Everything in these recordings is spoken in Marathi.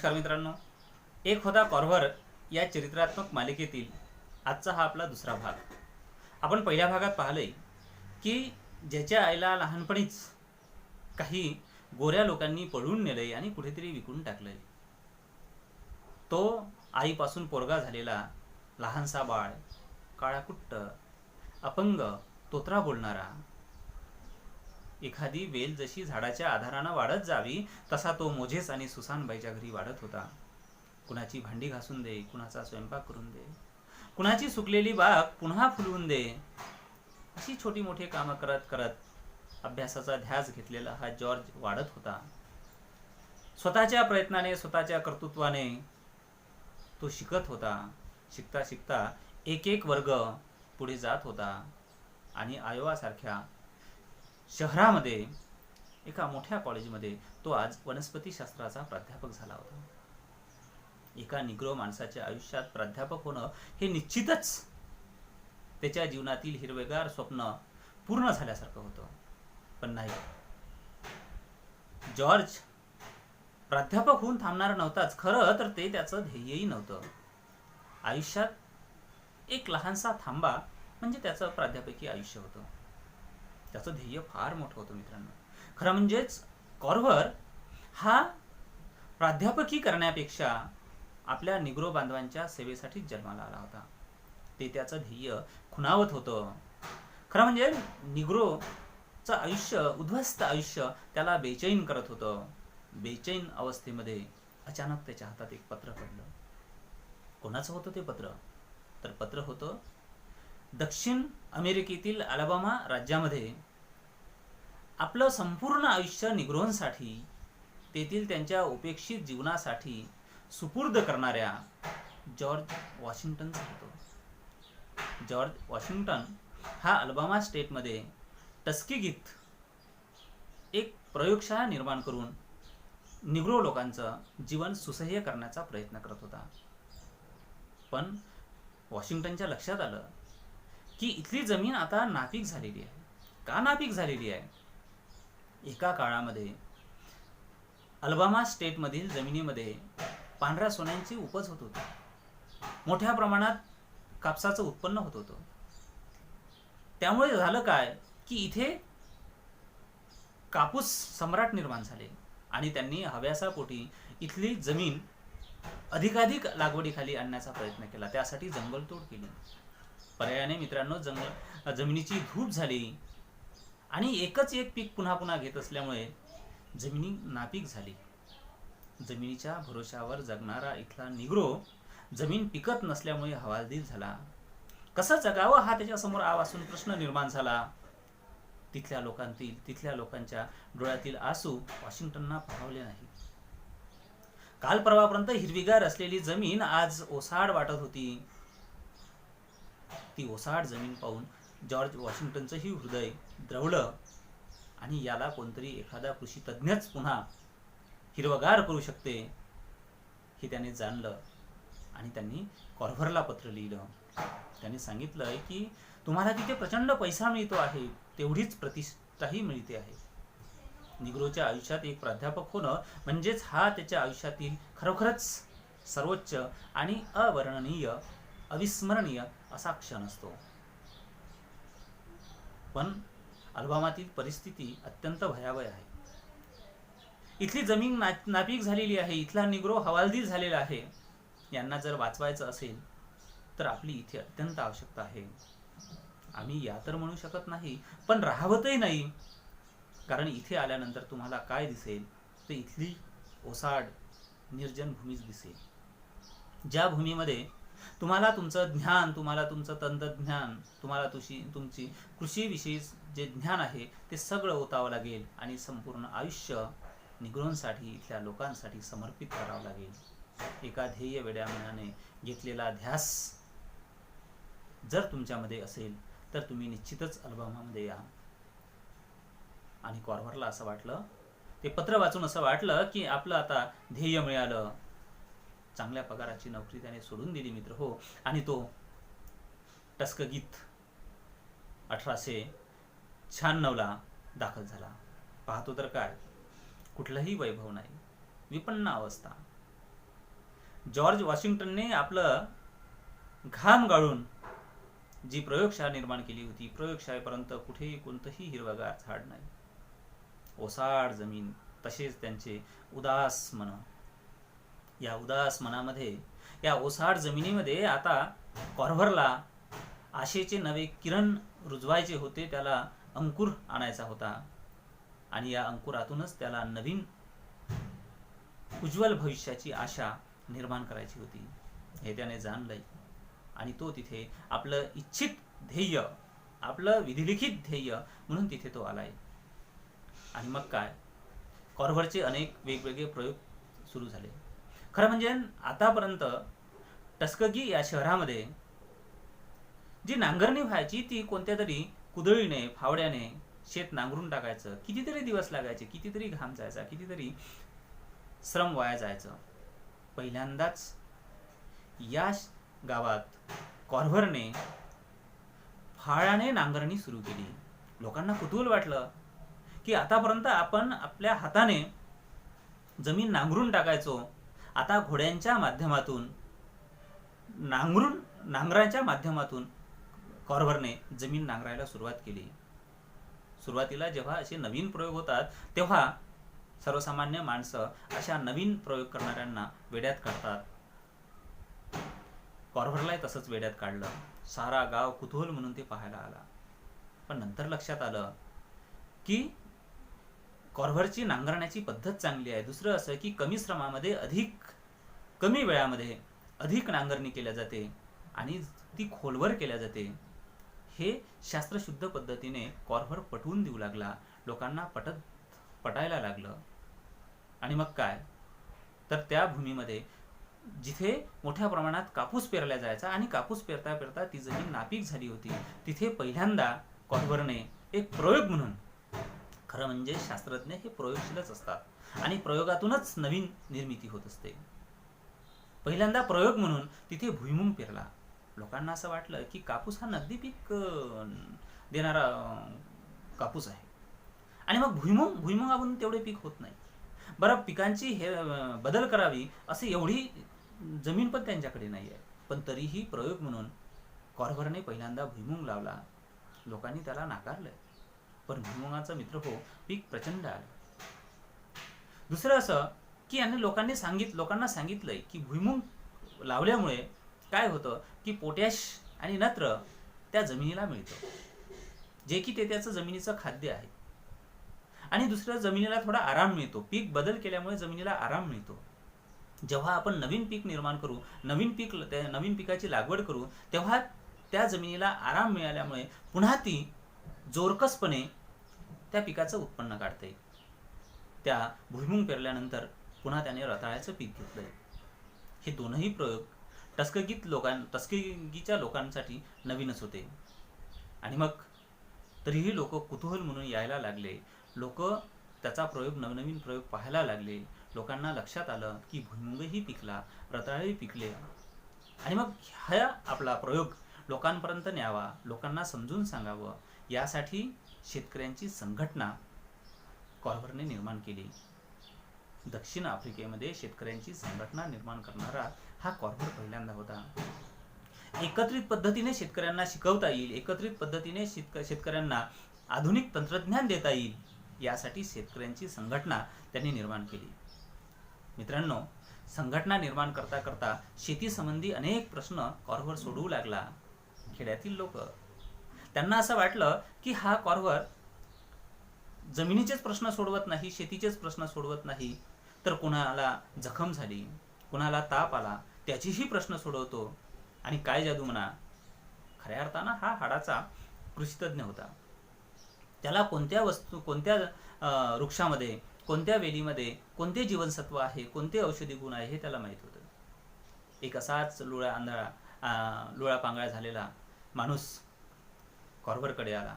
नमस्कार मित्रांनो. एक होता कॉर्व्हर या चरित्रात्मक मालिकेतील आजचा हा आपला दुसरा भाग. आपण पहिल्या भागात पाहिलंय की ज्याच्या आईला लहानपणीच काही गोऱ्या लोकांनी पळून नेलंय आणि कुठेतरी विकून टाकलंय. तो आईपासून पोरगा झालेला लहानसा बाळ काळाकुट्ट अपंग तोत्रा बोलणारा एखादी वेल जशी झाडाच्या आधारानं वाढत जावी तसा तो मोझेस आणि सुसानबाईच्या घरी वाढत होता. कुणाची भांडी घासून दे कुणाचा स्वयंपाक करून दे. कुणाची सुकलेली बाग पुन्हा फुलवून दे. अशी छोटी मोठी कामं करत करत अभ्यासाचा ध्यास घेतलेला हा जॉर्ज वाढत होता. स्वतःच्या प्रयत्नाने स्वतःच्या कर्तृत्वाने तो शिकत होता. शिकता शिकता एक एक वर्ग पुढे जात होता. आणि आयोवासारख्या शहरामध्ये एका मोठ्या कॉलेजमध्ये तो आज वनस्पतीशास्त्राचा प्राध्यापक झाला होता. एका निग्रो माणसाच्या आयुष्यात प्राध्यापक होणं हे निश्चितच त्याच्या जीवनातील हिरवेगार स्वप्न पूर्ण झाल्यासारखं होतं. पण नाही. जॉर्ज प्राध्यापक होऊन थांबणार नव्हताच. खरं तर ते त्याचं ध्येयही नव्हतं. आयुष्यात एक लहानसा थांबा म्हणजे त्याचं प्राध्यापकी आयुष्य होतं. त्याचं ध्येय फार मोठं होतं मित्रांनो. खरं म्हणजेच कॉर्व्हर हा प्राध्यापकी करण्यापेक्षा आपल्या निग्रो बांधवांच्या सेवेसाठी जन्माला आला होता. ते त्याचं ध्येय खुणावत होतं. खरं म्हणजे निग्रोचं आयुष्य उद्ध्वस्त आयुष्य त्याला बेचैन करत होतं. बेचैन अवस्थेमध्ये अचानक त्याच्या हातात एक पत्र पडलं. कोणाचं होतं ते पत्र? तर पत्र होतं दक्षिण अमेरिकेतील अलाबामा राज्यामध्ये आपलं संपूर्ण आयुष्य निग्रोंसाठी तेथील त्यांच्या उपेक्षित जीवनासाठी सुपूर्द करणाऱ्या जॉर्ज वॉशिंग्टन होतो जॉर्ज वॉशिंग्टन हा अल्बामा स्टेटमध्ये टस्किगीत एक प्रयोगशाळा निर्माण करून निग्रो लोकांचं जीवन सुसह्य करण्याचा प्रयत्न करत होता. पण वॉशिंग्टनच्या लक्षात आलं की इथली जमीन आता नापीक झालेली आहे. का नापीक झालेली आहे? एका काळामध्ये अल्बामा स्टेटमधील जमिनीमध्ये पांढऱ्या सोन्यांची उपज होत होती. मोठ्या प्रमाणात कापसाचं उत्पन्न होत होतं. त्यामुळे झालं काय की इथे कापूस सम्राट निर्माण झाले आणि त्यांनी हव्यासापोटी इथली जमीन अधिकाधिक लागवडीखाली आणण्याचा प्रयत्न केला. त्यासाठी जंगलतोड केली. पर्यायाने मित्रांनो जंगल जमिनीची धूप झाली. आणि एकच एक पीक पुन्हा पुन्हा घेत असल्यामुळे जमिनी नापीक झाली. जमिनीच्या भरोशावर जगणारा इथला निग्रो जमीन पिकत नसल्यामुळे हवालदिल झाला. कसं जगावं हा त्याच्यासमोर आवासून प्रश्न निर्माण झाला. तिथल्या लोकांतील तिथल्या लोकांच्या डोळ्यातील आसू वॉशिंग्टनना पाहवले नाही. काल परवापर्यंत हिरवीगार असलेली जमीन आज ओसाड वाटत होती. ती ओसाड जमीन पाहून जॉर्ज वॉशिंग्टनचंही हृदय द्रवलं आणि याला कोणतरी एखादा कृषी तज्ज्ञच पुन्हा हिरवगार करू शकते हे त्याने जाणलं आणि त्यांनी कॉर्व्हरला पत्र लिहिलं. त्यांनी सांगितलं आहे की तुम्हाला तिथे प्रचंड पैसा मिळतो आहे तेवढीच प्रतिष्ठाही मिळते आहे. निग्रोच्या आयुष्यात एक प्राध्यापक होणं म्हणजेच हा त्याच्या आयुष्यातील खरोखरच सर्वोच्च आणि अवर्णनीय अविस्मरणीय असा क्षण असतो. पण अल्बामातील परिस्थिती अत्यंत भयावह आहे. इथली जमीन ना नापीक झालेली आहे इथला निग्रो हवालदिल झालेला आहे. यांना जर वाचवायचं असेल तर आपली इथे अत्यंत आवश्यकता आहे. आम्ही या तर म्हणू शकत नाही पण राहवतही नाही. कारण इथे आल्यानंतर तुम्हाला काय दिसेल? ते इथली ओसाड निर्जन भूमीच दिसेल. ज्या भूमीमध्ये तुम्हाला तुमचं ज्ञान तुम्हाला तुमचं तंत्रज्ञान तुम्हाला तुशी तुमची कृषीविषयी जे ज्ञान आहे ते सगळं ओतावं लागेल आणि संपूर्ण आयुष्य निग्रोंसाठी इथल्या लोकांसाठी समर्पित करावं लागेल. एका ध्येय वेड्या मनाने घेतलेला ध्यास जर तुमच्यामध्ये असेल तर तुम्ही निश्चितच अल्बमामध्ये या. आणि कॉर्वरला असं वाटलं. ते पत्र वाचून असं वाटलं की आपलं आता ध्येय मिळालं. चांगल्या पगाराची नोकरी त्याने सोडून दिली मित्र. हो. आणि तो टस्कगीत अठराशे शहाण्णवला दाखल झाला. पाहतो तर काय? कुठलंही वैभव नाही. विपन्न अवस्था. जॉर्ज वॉशिंग्टनने आपलं घाम गाळून जी प्रयोगशाळा निर्माण केली होती प्रयोगशाळेपर्यंत कुठेही कोणतंही हिरवगार झाड नाही. ओसाड जमीन तसेच त्यांचे उदास मन. या उदास मनामध्ये या ओसाड जमिनीमध्ये आता कॉर्व्हरला आशेचे नवे किरण रुजवायचे होते त्याला अंकुर आणायचा होता. आणि या अंकुरातूनच त्याला नवीन उज्ज्वल भविष्याची आशा निर्माण करायची होती. हे त्याने जाणलंय. आणि तो तिथे आपलं इच्छित ध्येय आपलं विधिलिखित ध्येय म्हणून तिथे तो आलाय. आणि मग काय? कॉर्व्हरचे अनेक वेगवेगळे प्रयोग सुरू झाले. खरं म्हणजे आतापर्यंत टस्कगी या शहरामध्ये जी नांगरणी व्हायची ती कोणत्या तरी कुदळीने फावड्याने शेत नांगरून टाकायचं कितीतरी दिवस लागायचे कितीतरी घाम जायचा कितीतरी श्रम वाया जायचं. पहिल्यांदाच या गावात कॉर्व्हरने फाळाने नांगरणी सुरू केली. लोकांना कुतूहल वाटलं की आतापर्यंत आपण आपल्या हाताने जमीन नांगरून टाकायचो आता घोड्यांच्या माध्यमातून नांगरून नांगराच्या माध्यमातून कॉर्व्हरने जमीन नांगरायला सुरुवात केली. सुरुवातीला जेव्हा असे नवीन प्रयोग होतात तेव्हा सर्वसामान्य माणसं अशा नवीन प्रयोग करणाऱ्यांना वेड्यात काढतात. कॉर्व्हरलाही तसंच वेड्यात काढलं. सारा गाव कुतूहल म्हणून ते पाहायला आला. पण नंतर लक्षात आलं की कॉर्व्हरची नांगरण्याची पद्धत चांगली आहे. दुसरं असं की कमी श्रमामध्ये अधिक कमी वेळामध्ये अधिक नांगरणी केल्या जाते आणि ती खोलवर केल्या जाते. हे शास्त्रशुद्ध पद्धतीने कॉर्व्हर पटवून देऊ लागला. लोकांना पटत पटायला लागलं. आणि मग काय? तर त्या भूमीमध्ये जिथे मोठ्या प्रमाणात कापूस पेरला जायचा आणि कापूस पेरता पेरता ती जमीन नापीक झाली होती तिथे पहिल्यांदा कॉर्व्हरने एक प्रयोग म्हणून खरं म्हणजे शास्त्रज्ञ हे प्रयोगशीलच असतात. आणि प्रयोगातूनच नवीन निर्मिती होत असते. पहिल्यांदा प्रयोग म्हणून तिथे भुईमुंग पेरला. लोकांना असं वाटलं की कापूस हा नगदी पीक देणारा कापूस आहे. आणि मग भुईमुंग भुईमुंगावरून तेवढे पीक होत नाही. बरं पिकांची हे बदल करावी असे एवढी जमीन पण त्यांच्याकडे नाही आहे पण तरीही प्रयोग म्हणून कॉर्व्हरने पहिल्यांदा भुईमुंग लावला. लोकांनी त्याला नाकारलं पण भुईमुगाचा मित्र हो पीक प्रचंड आलं. दुसरं असं की यांनी लोकांनी सांगित लोकांना सांगितलंय की भुईमुंग लावल्यामुळे काय होतं की पोटॅश आणि नत्र त्या जमिनीला मिळतं. जे की ते त्याचं जमिनीचं खाद्य आहे. आणि दुसरं जमिनीला थोडा आराम मिळतो. पीक बदल केल्यामुळे जमिनीला आराम मिळतो. जेव्हा आपण नवीन पीक निर्माण करू नवीन पीक त्या नवीन पिकाची लागवड करू तेव्हा त्या जमिनीला आराम मिळाल्यामुळे पुन्हा ती जोरकसपणे त्या पिकाचं उत्पन्न काढता. येईल त्या भुईमुंग पेरल्यानंतर पुन्हा त्याने रताळ्याचं पीक घेतलं हे दोनही प्रयोग टस्कगीत लोकां टस्कगीच्या लोकांसाठी नवीनच होते. आणि मग तरीही लोक कुतूहल म्हणून यायला लागले. लोक त्याचा प्रयोग नवनवीन प्रयोग पाहायला लागले. लोकांना लक्षात आलं की भुईमुंगही पिकला रताळेही पिकले. आणि मग ह्या आपला प्रयोग लोकांपर्यंत न्यावा लोकांना समजून सांगावं यासाठी शेतकऱ्यांची संघटना कॉर्व्हरने निर्माण केली. दक्षिण आफ्रिकेमध्ये शेतकऱ्यांची संघटना निर्माण करणारा हा कॉर्व्हर पहिल्यांदा होता. एकत्रित पद्धतीने शेतकऱ्यांना शिकवता येईल एकत्रित पद्धतीने शेतक शेतकऱ्यांना आधुनिक तंत्रज्ञान देता येईल यासाठी शेतकऱ्यांची संघटना त्यांनी निर्माण केली. मित्रांनो संघटना निर्माण करता करता शेतीसंबंधी अनेक प्रश्न कॉर्व्हर सोडवू लागला. खेड्यातील लोक त्यांना असं वाटलं की हा कॉर्वर जमिनीचेच प्रश्न सोडवत नाही शेतीचेच प्रश्न सोडवत नाही तर कुणाला जखम झाली कुणाला ताप आला त्याचीही प्रश्न सोडवतो. आणि काय जादू म्हणा खऱ्या अर्थानं हा हाडाचा कृषीतज्ञ होता. त्याला कोणत्या वस्तू कोणत्या अं, वृक्षामध्ये कोणत्या वेलीमध्ये कोणते जीवनसत्व आहे कोणते औषधी गुण आहे हे त्याला माहीत होतं. एक असाच लुळा आंधळा अं, लुळा पांगळा झालेला माणूस कॉर्व्हरकडे आला.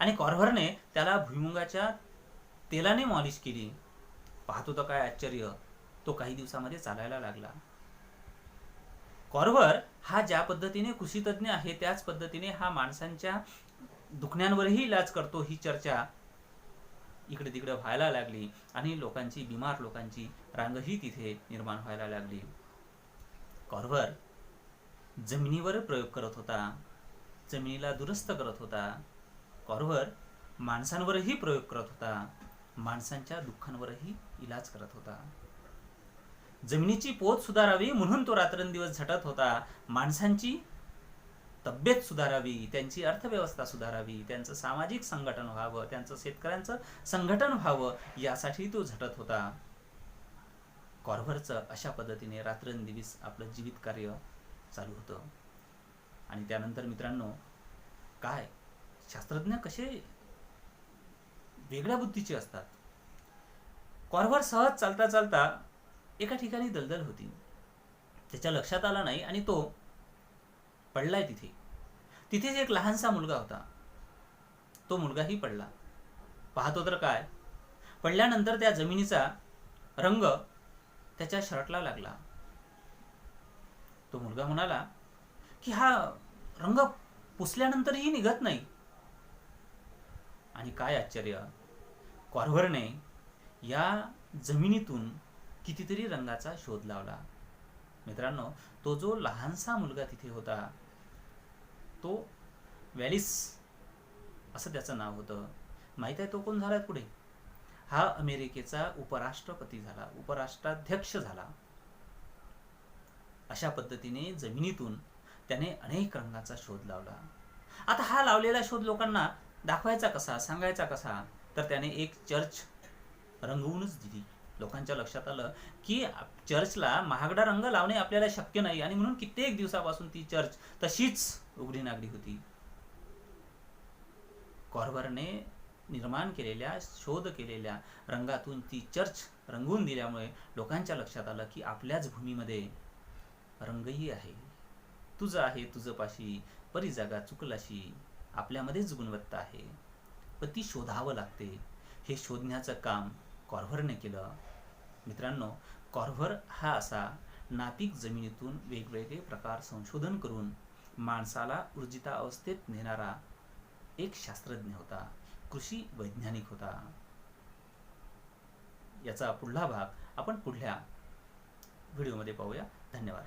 आणि कॉर्व्हरने त्याला भुईमुगाच्या तेलाने मॉलिश केली. पाहतो तर काय आश्चर्य तो काही दिवसामध्ये चालायला लागला. कॉर्व्हर हा ज्या पद्धतीने कृषीतज्ञ आहे त्याच पद्धतीने हा माणसांच्या दुखण्यांवरही इलाज करतो ही चर्चा इकडे तिकडे व्हायला लागली आणि लोकांची बिमार लोकांची रांगही तिथे निर्माण व्हायला लागली. कॉर्व्हर जमिनीवर प्रयोग करत होता. जमिनीला दुरुस्त करत होता. कॉर्व्हर माणसांवरही प्रयोग करत होता. माणसांच्या दुःखांवरही इलाज करत होता. जमिनीची पोत सुधारावी म्हणून तो रात्रंदिवस झटत होता. माणसांची तब्येत सुधारावी त्यांची अर्थव्यवस्था सुधारावी त्यांचं सामाजिक संघटन व्हावं त्यांचं शेतकऱ्यांचं संघटन व्हावं यासाठी तो झटत होता. कॉर्व्हरचं अशा पद्धतीने रात्रंदिवस आपलं जीवित कार्य चालू होतं. आणि त्यानंतर मित्रांनो काय? शास्त्रज्ञ कसे वेगळ्या बुद्धीचे असतात. कॉर्व्हर सहज चालता चालता एका ठिकाणी दलदल होती. त्याच्या लक्षात आला नाही आणि तो पडलाय तिथे. तिथेच एक लहानसा मुलगा होता. तो मुलगाही पडला. पाहतो तर काय? पडल्यानंतर त्या जमिनीचा रंग त्याच्या शर्टला लागला. तो मुलगा म्हणाला की हा रंग पुसल्यानंतरही निघत नाही. आणि काय आश्चर्य कॉर्व्हरने या जमिनीतून कितीतरी रंगाचा शोध लावला. मित्रांनो तो जो लहानसा मुलगा तिथे होता तो वॅलिस असं त्याचं नाव होतं. माहीत आहे तो कोण झाला पुढे? हा अमेरिकेचा उपराष्ट्रपती झाला उपराष्ट्राध्यक्ष झाला. अशा पद्धतीने जमिनीतून त्याने अनेक रंगाचा शोध लावला. आता हा लावलेला शोध लोकांना दाखवायचा कसा सांगायचा कसा तर त्याने एक चर्च रंगवूनच दिली. लोकांच्या लक्षात आलं की चर्चला महागडा रंग लावणे आपल्याला शक्य नाही आणि म्हणून कित्येक दिवसापासून ती चर्च तशीच उघडी नागडी होती. कॉर्बरने निर्माण केलेल्या शोध केलेल्या रंगातून ती चर्च रंगवून दिल्यामुळे लोकांच्या लक्षात आलं की आपल्याच भूमीमध्ये रंगही आहे. तुझं आहे तुझं पाशी परी जागा चुकलाशी आपल्यामध्येच गुणवत्ता आहे. पण ती शोधावं लागते. हे शोधण्याचं काम कॉर्व्हरने केलं. मित्रांनो कॉर्व्हर हा असा नापीक जमिनीतून वेगवेगळे प्रकार संशोधन करून माणसाला ऊर्जिता अवस्थेत नेणारा एक शास्त्रज्ञ होता. कृषी वैज्ञानिक होता. याचा पुढला भाग आपण पुढल्या व्हिडिओमध्ये पाहूया. धन्यवाद.